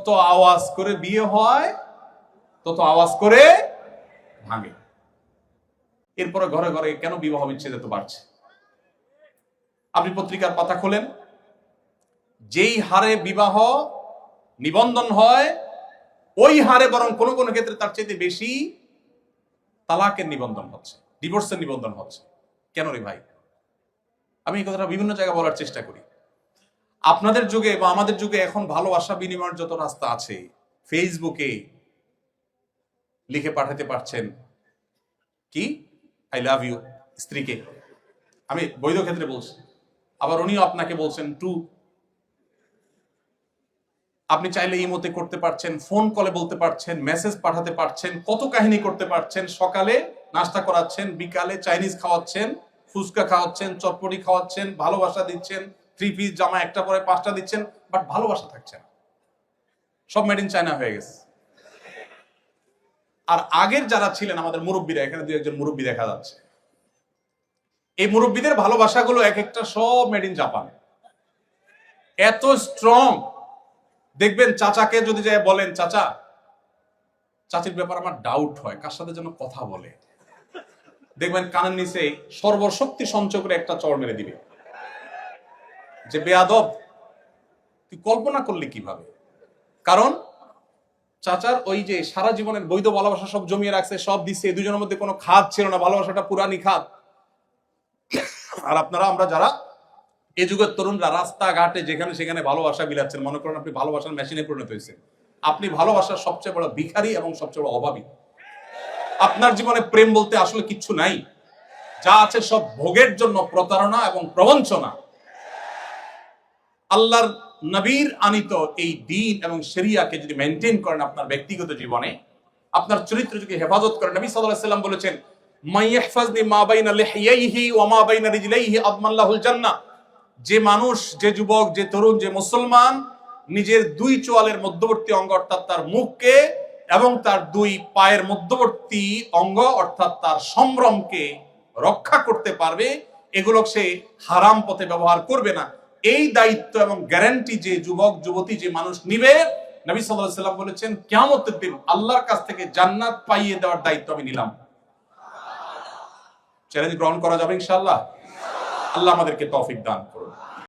যত আওয়াজ করে বিয়ে হয়, তত আওয়াজ করে ভাঙে। এরপরে ঘরে ঘরে কেন বিবাহ বিচ্ছেদ এত বাড়ছে? আপনি পত্রিকার পাতা খোলেন, যেই হারে বিবাহ নিবন্ধন হয়, ওই হারে বরং কোনো কোনো ক্ষেত্রে তার চাইতে বেশি তালাকের নিবন্ধন হচ্ছে ডিভোর্সের নিবন্ধন হচ্ছে। কেন রে ভাই? আমি এই কথাটা বিভিন্ন জায়গায় বলার চেষ্টা করি। আপনাদের যুগে বা আমাদের যুগে এখন ভালোবাসা বিনিময়ের যত রাস্তা আছে ফেসবুকে লিখে পাঠাতে পারছেন কি? আই লাভ ইউ স্ত্রীকে। আমি বৈধ ক্ষেত্রে বলছি। আবার উনিও আপনাকে বলছেন, টু। আপনি চাইলে ইমোতে করতে পারছেন ফোন কলে বলতে পারছেন মেসেজ পাঠাতে পারছেন, কত কাহিনী করতে পারছেন, সকালে নাস্তা করাচ্ছেন, বিকালে চাইনিজ খাওয়াচ্ছেন, ফুচকা খাওয়াচ্ছেন, চটপটি খাওয়াচ্ছেন, ভালোবাসা দিচ্ছেন থ্রি পিস জামা একটা পরে পাঁচটা দিচ্ছেন বাট ভালোবাসা থাকছে না। সব মেড ইন চায়না হয়ে গেছে। আর আগের যারা ছিলেন আমাদের মুরব্বীরা, এখানে দুই একজন মুরব্বী দেখা যাচ্ছে। এই মুরব্বীদের ভালোবাসাগুলো এক একটা সব মেড ইন জাপান এত স্ট্রং দেখবেন চাচাকে যদি যায় বলেন, চাচা, চাচির ব্যাপার আমার ডাউট হয়, কার সাথে যেন কথা বলে? দেখবেন কানের নিচে সর্বশক্তি সঞ্চয় করে একটা চড় মেরে দিবে। যে বেয়াদব, তুই কল্পনা করলি কীভাবে? কারণ চাচার ওই যে সারা জীবনের বৈধ ভালোবাসা সব জমিয়ে রাখছে, সব দিচ্ছে এই দুজনের মধ্যে কোনো খাদ ছিল না, ভালোবাসাটা পুরানি খাদ আর আপনারা, আমরা যারা এ যুগের তরুণরা রাস্তাঘাটে যেখানে সেখানে ভালোবাসা বিলাচ্ছেন, মনে করেন আপনি ভালোবাসার মেশিনে পরিণত হয়েছে আপনি ভালোবাসার সবচেয়ে বড় ভিখারি এবং সবচেয়ে বড় অভাবী। আপনার জীবনে প্রেম বলতে আসলে কিচ্ছু নাই। যা আছে সব ভোগের জন্য প্রতারণা এবং প্রবঞ্চনা। আল্লাহর নবীর আনিত এই দিন এবং শরিয়াকে যদি মেনটেন করেন আপনার ব্যক্তিগত জীবনে, আপনার চরিত্র যদি হেফাজত করেন। নবী আলাইহি সাল্লাম বলেছেন যে মানুষ, যে যুবক, যে তরুণ, যে মুসলমান, নিজের দুই চোয়ালের মধ্যবর্তী অঙ্গ অর্থাৎ তার মুখকে এবং তার দুই পায়ের মধ্যবর্তী অঙ্গ অর্থাৎ তার সম্ভ্রমকে রক্ষা করতে পারবে, এগুলো সে হারাম পথে ব্যবহার করবে না। এই দায়িত্ব এবং গ্যারান্টি যে যুবক, যুবতী যে মানুষ নিবে, নবী সাল্লাহ সাল্লাম বলেছেন কেমন দিন আল্লাহর কাছ থেকে জান্নাত পাইয়ে দেওয়ার দায়িত্ব আমি নিলাম। চ্যালেঞ্জ গ্রহণ করা যাবে ইনশাল্লাহ আল্লাহ আমাদেরকে তৌফিক দান করুন